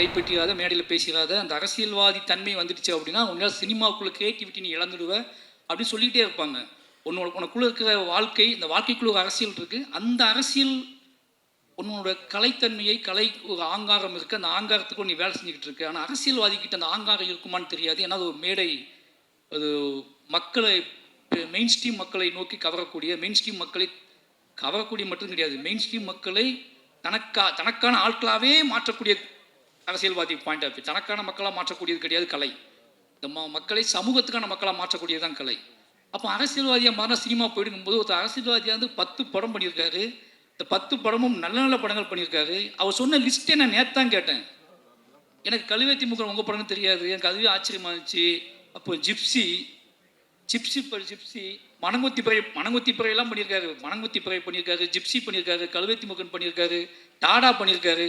கைப்பற்றிடாத மேடையில் பேசிடாத அந்த அரசியல்வாதி தன்மை வந்துடுச்சு அப்படின்னா உன்னால் சினிமாவுக்குள்ள கிரியேட்டிவிட்டி நீ இழந்துடுவ அப்படின்னு சொல்லிக்கிட்டே இருப்பாங்க. உன்னோட உனக்குள்ளே இருக்கிற வாழ்க்கை இந்த வாழ்க்கைக்குள்ள ஒரு அரசியல் இருக்குது அந்த அரசியல் உன்னோட கலைத்தன்மையை கலை ஒரு ஆங்காரம் இருக்குது அந்த ஆங்காரத்துக்கு நீ வேலை செஞ்சுக்கிட்டு இருக்க. ஆனால் அரசியல்வாதிக்கிட்ட அந்த ஆங்காரம் இருக்குமான்னு தெரியாது. ஏன்னா அது ஒரு மேடை. அது மக்களை மெயின் ஸ்ட்ரீம் மக்களை நோக்கி கவரக்கூடிய மெயின் ஸ்ட்ரீம் மக்களை கவரக்கூடிய மட்டும் கிடையாது. மெயின் ஸ்ட்ரீம் மக்களை தனக்கா தனக்கான ஆட்களாகவே மாற்றக்கூடிய அரசியல்வாதி பாயிண்ட் ஆஃப் தனக்கான மக்களாக மாற்றக்கூடியது கிடையாது கலை. இந்த ம மக்களை சமூகத்துக்கான மக்களாக மாற்றக்கூடியது தான் கலை. அப்போ அரசியல்வாதியாக மாறினா சினிமா போயிடுங்கும்போது ஒருத்தர் அரசியல்வாதியாக வந்து பத்து படம் பண்ணியிருக்காரு. இந்த பத்து படமும் நல்ல நல்ல படங்கள் பண்ணியிருக்காரு. அவர் சொன்ன லிஸ்ட்டே நான் நேற்று தான் கேட்டேன். எனக்கு கழுவேத்தி முகம் உங்கள் படம்னு தெரியாது. எனக்கு அதுவே ஆச்சரியமா இருந்துச்சு. அப்போ ஜிப்சி ஜிப்சி ப ஜிப்சி மணங்குத்தி பிறை மணங்குத்தி பிறையெல்லாம் பண்ணியிருக்காரு. மணங்குத்தி பிறை பண்ணியிருக்காரு ஜிப்சி பண்ணியிருக்காரு கழுவேத்தி முகன் பண்ணியிருக்காரு டாடா பண்ணியிருக்காரு.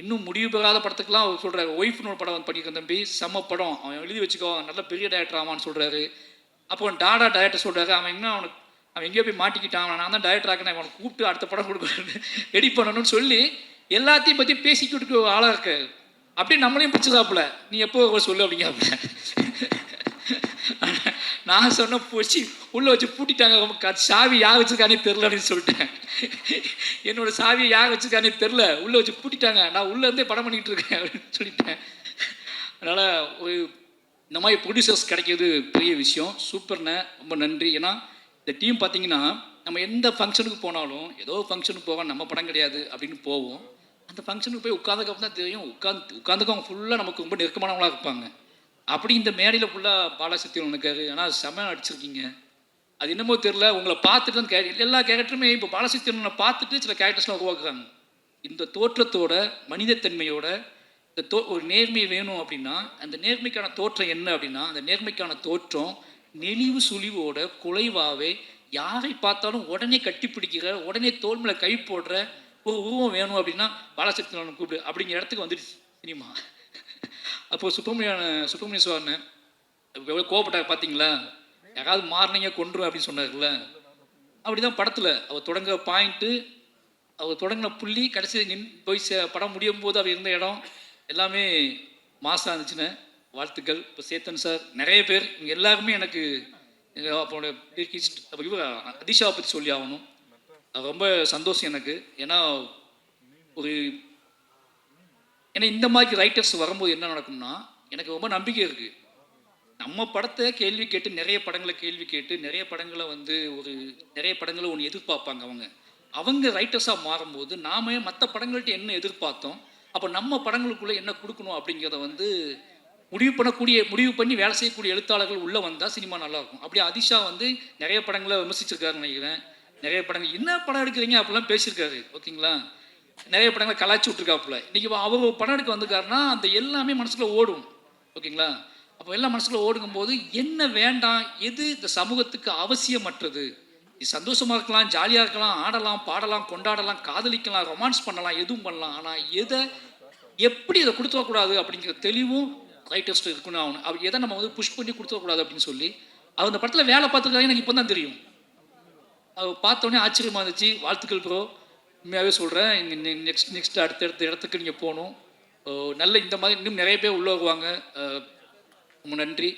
இன்னும் முடிவு பெறாத படத்துக்குலாம் அவர் சொல்கிறாரு ஒய்ஃப்னு ஒரு படம் வந்து பண்ணியிருக்கேன் தம்பி. செம்ம படம். அவன் எழுதி வச்சுக்கோ. நல்ல பெரிய டேரக்டர் ஆவான்னு சொல்கிறாரு அப்போ டாடா டேரக்டர் சொல்கிறாரு அவன் என்ன அவனுக்கு அவன் எங்கேயோ போய் மாட்டிக்கிட்டான். நான் தான் டேரக்டர் ஆக்கினேன் அவனை கூப்பிட்டு அடுத்த படம் கொடுக்கணும் ரெடி பண்ணணும்னு சொல்லி எல்லாத்தையும் பற்றி பேசிக்கிட்டு ஆளாக இருக்காரு. அப்படியே நம்மளையும் பிடிச்சதாப்புல நீ எப்போ சொல்லு அப்படிங்காப்புல நான் சொன்ன போச்சு உள்ளே வச்சு பூட்டிட்டாங்க. சாவி யார் வச்சுருக்கானே தெரில அப்படின்னு சொல்லிட்டேன். என்னோட சாவியை யார் வச்சுருக்கானே தெரில உள்ளே வச்சு பூட்டிட்டாங்க. நான் உள்ளே இருந்தே படம் பண்ணிக்கிட்டு இருக்கேன் அப்படின்னு சொல்லிட்டேன். அதனால் ஒரு இந்த மாதிரி ப்ரொடியூசர்ஸ் கிடைக்கிறது பெரிய விஷயம். சூப்பர்ண்ணே ரொம்ப நன்றி. ஏன்னா இந்த டீம் பார்த்தீங்கன்னா நம்ம எந்த ஃபங்க்ஷனுக்கு போனாலும் ஏதோ ஃபங்க்ஷனுக்கு போவோம் நம்ம படம் கிடையாது அப்படின்னு போவோம். அந்த ஃபங்க்ஷனுக்கு போய் உட்காந்துக்கப்புறம் தான் தெரியும். உட்காந்து உட்காந்துக்கவங்க ஃபுல்லாக நமக்கு ரொம்ப நெருக்கமானவங்களாக இருப்பாங்க. அப்படி இந்த மேடையில் ஃபுல்லாக பாலசக்தியில் உனக்காரு ஆனால் செம அடிச்சிருக்கீங்க அது என்னமோ தெரில உங்களை பார்த்துட்டு தான் கே எல்லா கேரக்டருமே இப்போ பாலசக்தியனை பார்த்துட்டு சில கேரக்டர்ஸ்லாம் உருவாக்குறாங்க. இந்த தோற்றத்தோட மனிதத்தன்மையோட இந்த தோ ஒரு நேர்மை வேணும் அப்படின்னா அந்த நேர்மைக்கான தோற்றம் என்ன அப்படின்னா அந்த நேர்மைக்கான தோற்றம் நெளிவு சுழிவோட குலைவாகவே யாரை பார்த்தாலும் உடனே கட்டிப்பிடிக்கிற உடனே தோல்மையில் கை போடுற ஒரு உருவம் வேணும் அப்படின்னா பாலசக்தி கூப்பிடு அப்படிங்கிற இடத்துக்கு வந்துடுச்சு சினிமா. அப்போது சுப்பிரமணியான சுப்பிரமணிய சுவாரன் எவ்வளோ கோவப்பட்டார் பார்த்தீங்களா யாராவது மாறினீங்க கொன்றும் அப்படின்னு சொன்னார்ல அப்படிதான் படத்தில் அவர் தொடங்க பாயிண்ட்டு அவர் தொடங்கின புள்ளி கடைசி நின் போய் சே படம் முடியும் போது அவர் இருந்த இடம் எல்லாமே மாசாக இருந்துச்சுன்னு. வாழ்த்துக்கள். இப்போ சேத்தன் சார் நிறைய பேர் இங்கே எல்லாருமே எனக்கு எங்கள் அப்போட அப்போ இவர் அதிஷாவை பற்றி சொல்லி ஆகணும். ரொம்ப சந்தோஷம் எனக்கு. ஏன்னா ஒரு ஏன்னா இந்த மாதிரி ரைட்டர்ஸ் வரும்போது என்ன நடக்கும்னா எனக்கு ரொம்ப நம்பிக்கை இருக்குது நம்ம படத்தை கேள்வி கேட்டு நிறைய படங்களை கேள்வி கேட்டு நிறைய படங்களை வந்து ஒரு நிறைய படங்களை ஒன்று எதிர்பார்ப்பாங்க அவங்க. அவங்க ரைட்டர்ஸாக மாறும்போது நாம மற்ற படங்கள்ட்ட என்ன எதிர்பார்த்தோம்? அப்போ நம்ம படங்களுக்குள்ளே என்ன கொடுக்கணும் அப்படிங்கிறத வந்து முடிவு பண்ணக்கூடிய முடிவு பண்ணி வேலை செய்யக்கூடிய எழுத்தாளர்கள் உள்ளே வந்தால் சினிமா நல்லாயிருக்கும். அப்படி அதிஷா வந்து நிறைய படங்களை விமர்சிச்சிருக்காருன்னு நினைக்கிறேன். நிறைய படங்கள் என்ன படம் எடுக்கிறீங்க? அப்படிலாம் பேசியிருக்காரு. ஓகேங்களா? நிறைய படங்களை கலாச்சி விட்ருக்காப்புல இன்றைக்கி அவர் ஒரு படம் எடுக்க வந்திருக்காருன்னா அந்த எல்லாமே மனசுக்குள்ள ஓடும். ஓகேங்களா? அப்போ எல்லாம் மனசுக்குள்ள ஓடுங்கும்போது என்ன வேண்டாம் எது இந்த சமூகத்துக்கு அவசியமற்றது? இது சந்தோஷமாக இருக்கலாம் ஜாலியாக இருக்கலாம் ஆடலாம் பாடலாம் கொண்டாடலாம் காதலிக்கலாம் ரொமான்ஸ் பண்ணலாம் எதுவும் பண்ணலாம். ஆனால் எதை எப்படி இதை கொடுத்துடக்கூடாது அப்படிங்கிற தெளிவும் ரைட்டர்ஸ்ட் இருக்குன்னு ஆகணும். அப்படி எதை நம்ம வந்து புஷ் பண்ணி கொடுத்துடக்கூடாது அப்படின்னு சொல்லி அவர் அந்த படத்தில் வேலை பார்த்துருக்காங்க எனக்கு இப்போ தான் தெரியும் அவர் பார்த்தோன்னே ஆச்சரியமாக இருந்துச்சு. வாழ்த்துக்கள் ப்ரோ உண்மையாகவே சொல்கிறேன் இங்கே நெக்ஸ்ட் நெக்ஸ்ட் அடுத்தடுத்த இடத்துக்கு நீங்கள் போகணும். நல்ல இந்த மாதிரி இன்னும் நிறைய பேர் உள்ள வருவாங்க. ரொம்ப நன்றி.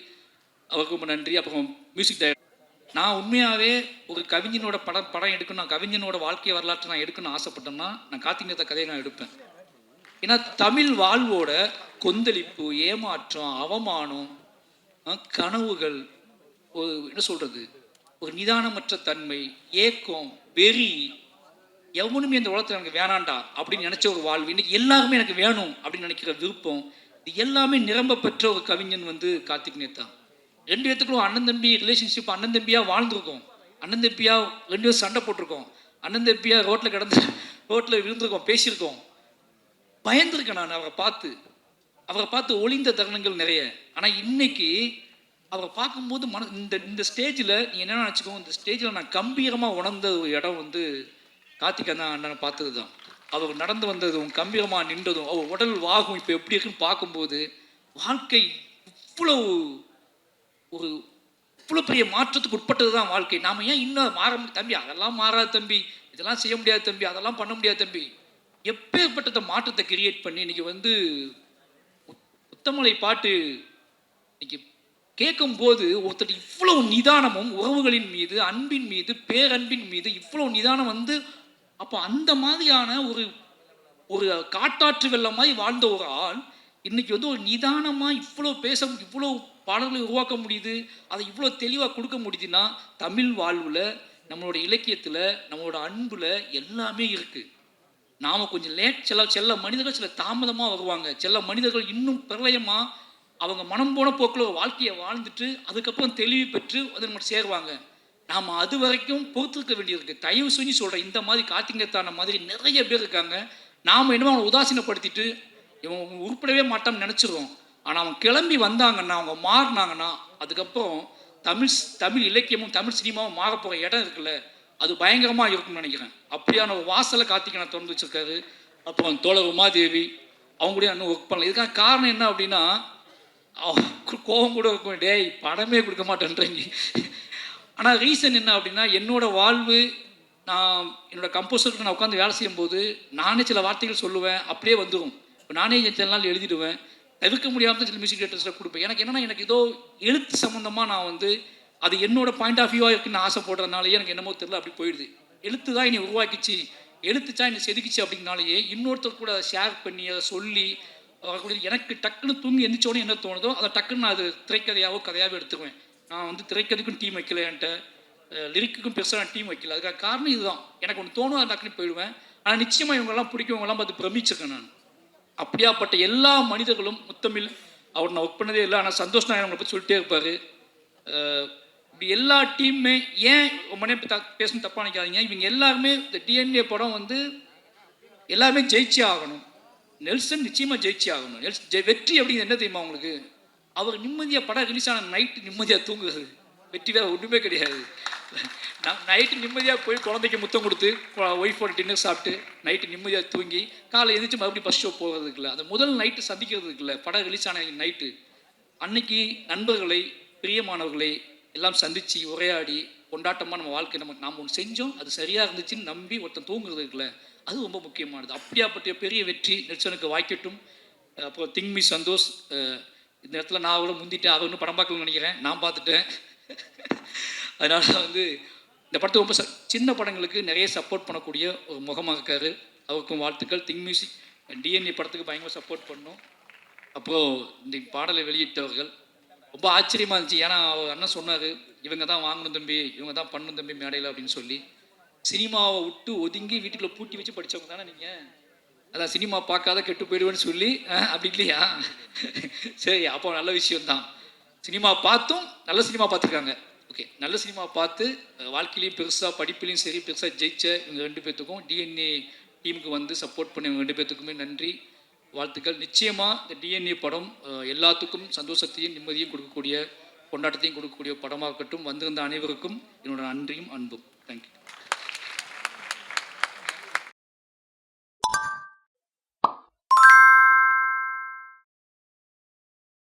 அவருக்கு ரொம்ப நன்றி. அப்புறம் மியூசிக் டைரக்டர் நான் உண்மையாகவே ஒரு கவிஞனோட படம் படம் எடுக்கணும் நான் கவிஞனோட வாழ்க்கை வரலாற்றை நான் எடுக்கணும்னு ஆசைப்பட்டேன்னா நான் காத்திங்கத்த கதையை நான் எடுப்பேன். ஏன்னா தமிழ் வாழ்வோட கொந்தளிப்பு ஏமாற்றம் அவமானம் கனவுகள் ஒரு என்ன சொல்கிறது ஒரு நிதானமற்ற தன்மை ஏக்கம் வெறி எவனுமே இந்த உலகத்தில் எனக்கு வேணாண்டா அப்படின்னு நினச்ச ஒரு வாழ்வு இன்னைக்கு எல்லாருமே எனக்கு வேணும் அப்படின்னு நினைக்கிற விருப்பம் இது எல்லாமே நிரம்ப பெற்ற ஒரு கவிஞன் வந்து கார்த்திக் நேத்தா ரெண்டு பேத்துக்குள்ள அண்ணன் தம்பி ரிலேஷன்ஷிப் அண்ணன் தம்பியாக வாழ்ந்துருக்கோம். அண்ணன் தம்பியாக ரெண்டு பேரும் சண்டை போட்டிருக்கோம். அண்ணன் தம்பியாக ரோட்டில் கிடந்து ரோட்டில் விழுந்திருக்கோம் பேசியிருக்கோம். பயந்துருக்கேன் நான் அவரை பார்த்து. அவரை பார்த்து ஒளிந்த தருணங்கள் நிறைய. ஆனால் இன்னைக்கு அவரை பார்க்கும்போது மன இந்த இந்த ஸ்டேஜில் நீ என்ன நினச்சிக்கோ இந்த ஸ்டேஜில் நான் கம்பீரமாக உணர்ந்த ஒரு இடம் வந்து கார்த்திக் அண்ணா அண்ணனை பார்த்தது தான் அவர் நடந்து வந்ததும் கம்பீரமாக நின்றதும் அவர் உடல் வாகும் இப்போ எப்படி இருக்குன்னு பார்க்கும்போது வாழ்க்கை இவ்வளவு ஒரு இவ்வளோ பெரிய மாற்றத்துக்கு உட்பட்டது தான் வாழ்க்கை. நாம் ஏன் இன்னும் மாற தம்பி அதெல்லாம் மாறாது தம்பி. இதெல்லாம் செய்ய முடியாது தம்பி. அதெல்லாம் பண்ண முடியாது தம்பி. எப்பேற்பட்ட மாற்றத்தை கிரியேட் பண்ணி இன்னைக்கு வந்து உத்தமலை பாட்டு இன்னைக்கு கேட்கும்போது ஒருத்தர் இவ்வளவு நிதானமும் உறவுகளின் மீது அன்பின் மீது பேரன்பின் மீது இவ்வளவு நிதானம் வந்து அப்போ அந்த மாதிரியான ஒரு ஒரு காட்டாற்று வெள்ளம் மாதிரி வாழ்ந்த ஒரு ஆள் இன்னைக்கு வந்து ஒரு நிதானமாக இவ்வளோ பேச இவ்வளோ பாடல்களை உருவாக்க முடியுது அதை இவ்வளோ தெளிவாக கொடுக்க முடியுதுன்னா தமிழ் வாழ்வில் நம்மளோட இலக்கியத்தில் நம்மளோட அன்பில் எல்லாமே இருக்குது நாம் கொஞ்சம் லேட் சில செல்ல மனிதர்கள் சில தாமதமாக வருவாங்க. சில மனிதர்கள் இன்னும் பிரளயமாக அவங்க மனம் போன போக்கில் ஒரு வாழ்க்கையை வாழ்ந்துட்டு அதுக்கப்புறம் தெளிவு பெற்று அது நம்ம சேருவாங்க. நாம் அது வரைக்கும் பொறுத்திருக்க வேண்டியிருக்கு. தயவு செஞ்சு சொல்கிறேன் இந்த மாதிரி காத்திங்கத்தான மாதிரி நிறைய பேர் இருக்காங்க. நாம் என்னமோ அவனை உதாசீனப்படுத்திட்டு இவன் உருப்படவே மாட்டான்னு நினச்சிருவோம் ஆனால் அவன் கிளம்பி வந்தாங்கன்னா அவங்க மாறினாங்கன்னா அதுக்கப்புறம் தமிழ் தமிழ் இலக்கியமும் தமிழ் சினிமாவும் மாற போகிற இடம் இருக்குல்ல அது பயங்கரமாக இருக்கும்னு நினைக்கிறேன். அப்படியான ஒரு வாசலை கார்த்திகனை திறந்து வச்சிருக்காரு. அப்புறம் தோழர் உமாதேவி அவங்க கூட இன்னும் ஒர்க் பண்ணல இதுக்கான காரணம் என்ன அப்படின்னா கோபம் கூட இருக்கும். டேய் படமே கொடுக்க மாட்டேன்றீங்க. ஆனால் ரீசன் என்ன அப்படின்னா என்னோட வாழ்வு நான் என்னோட கம்போசருக்கு நான் உட்காந்து வேலை செய்யும்போது நானே சில வார்த்தைகள் சொல்லுவேன் அப்படியே வந்துடும் இப்போ நானே சில நாள் எழுதிடுவேன். தவிர்க்க முடியாமல் சில மியூசிக் டேரக்டர்ஸில் கொடுப்பேன். எனக்கு என்னன்னா எனக்கு ஏதோ எழுத்து சம்மந்தமாக நான் வந்து அது என்னோட பாயிண்ட் ஆஃப் வியூவாக இருக்குன்னு ஆசைப்படுறதுனாலயே எனக்கு என்னமோ தெரியல அப்படி போயிடுது. எழுத்து தான் என்னை உருவாக்கிச்சு. எழுத்துச்சா என்னை செதுக்கிச்சு அப்படின்னாலேயே இன்னொருத்தர் கூட அதை ஷேர் பண்ணி அதை சொல்லி வரக்கூடிய எனக்கு டக்குன்னு தூங்கி எந்திரிச்சோடனே என்ன தோணுதோ அதை டக்குன்னு நான் அது திரைக்கதையாவோ கதையாவோ எடுத்துக்குவேன் நான் வந்து திரைக்கதுக்கும் டீம் வைக்கல என்கிட்ட லிரிக்குக்கும் பெருசாக நான் டீம் வைக்கல. அதுக்காக காரணம் இதுதான். எனக்கு ஒன்று தோணும் அது டக்குன்னு போயிடுவேன். ஆனால் நிச்சயமாக இவங்கெல்லாம் பிடிக்கும் இவங்கெல்லாம் பார்த்து பிரமிச்சிருக்கேன் நான். அப்படியாப்பட்ட எல்லா மனிதர்களும் முத்தமிழ் அவர் நான் ஒர்க் பண்ணதே இல்லை. ஆனால் சந்தோஷ் நாயன் அவங்களை பற்றி சொல்லிட்டே இருப்பார். இப்படி எல்லா டீமுமே ஏன் ரொம்ப நேரம் த பேசணும் தப்பாக நினைக்காதீங்க. இவங்க எல்லாருமே இந்த டிஎன்ஏ படம் வந்து எல்லாருமே ஜெயிச்சே ஆகணும். நெல்சன் நிச்சயமாக ஜெயிச்சே ஆகணும். நெல்ஸ் வெற்றி அப்படிங்கிறது என்ன தெரியுமா உங்களுக்கு? அவர் நிம்மதியாக படம் ரிலீஸ் ஆன நைட்டு நிம்மதியாக தூங்குறது வெற்றி வேறு ஒன்றுமே கிடையாது. நான் நைட்டு நிம்மதியாக போய் குழந்தைக்கு முத்தம் கொடுத்து ஒய்ஃபோட டின்னர் சாப்பிட்டு நைட்டு நிம்மதியாக தூங்கி காலை எழுந்திரிச்சு மறுபடியும் ஃபஸ்ட் ஷோ போகிறதுக்குல்ல அந்த முதல் நைட்டு சந்திக்கிறதுக்கு இல்லை. படம் ரிலீஸ் ஆன நைட்டு அன்னைக்கு நண்பர்களை பிரியமானவர்களை எல்லாம் சந்தித்து உரையாடி கொண்டாட்டமாக நம்ம வாழ்க்கை நம்ம நாம் ஒன்று செஞ்சோம். அது சரியாக இருந்துச்சுன்னு நம்பி ஒருத்தன் தூங்குறது இருக்குல்ல அது ரொம்ப முக்கியமானது. அப்படியாப்பட்ட பெரிய வெற்றி நெல்சனுக்கு வாய்க்கட்டும். அப்புறம் திங்மி சந்தோஷ் இந்த இடத்துல நான் அவ்வளோ முந்திட்டேன் அதை இன்னும் படம் பார்க்கணும்னு நினைக்கிறேன். நான் பார்த்துட்டேன். அதனால வந்து இந்த படத்தை ரொம்ப ச- சின்ன படங்களுக்கு நிறைய சப்போர்ட் பண்ணக்கூடிய ஒரு முகமாக இருக்காரு. அவருக்கும் வாழ்த்துக்கள். திங் மியூசிக் டிஎன்ஏ படத்துக்கு பயங்கர சப்போர்ட் பண்ணோம். அப்புறம் இந்த பாடலை வெளியிட்டவர்கள் ரொம்ப ஆச்சரியமா இருந்துச்சு. ஏன்னா அவர் அண்ணன் சொன்னார் இவங்க தான் வாங்கணும் தம்பி இவங்க தான் பண்ணணும் தம்பி மேடையில் அப்படின்னு சொல்லி. சினிமாவை விட்டு ஒதுங்கி வீட்டுக்குள்ளே பூட்டி வச்சு படிச்சவங்க தானே நீங்கள் அதான் சினிமா பார்க்காத கெட்டு போயிடுவேன்னு சொல்லி அப்படி இல்லையா? சரி அப்போ நல்ல விஷயம்தான். சினிமா பார்த்தும் நல்ல சினிமா பார்த்துருக்காங்க. ஓகே நல்ல சினிமா பார்த்து வாழ்க்கையிலையும் பெருசாக படிப்புலையும் சரி பெருசாக ஜெயிச்ச இவங்க ரெண்டு பேர்த்துக்கும் டிஎன்ஏ டீமுக்கு வந்து சப்போர்ட் பண்ண இவங்க ரெண்டு பேர்த்துக்குமே நன்றி வாழ்த்துக்கள். நிச்சயமாக இந்த டிஎன்ஏ படம் எல்லாத்துக்கும் சந்தோஷத்தையும் நிம்மதியும் கொடுக்கக்கூடிய கொண்டாட்டத்தையும் கொடுக்கக்கூடிய படமாக இருக்கட்டும் வந்திருந்த அனைவருக்கும் என்னோட நன்றியும் அன்பும். தேங்க்யூ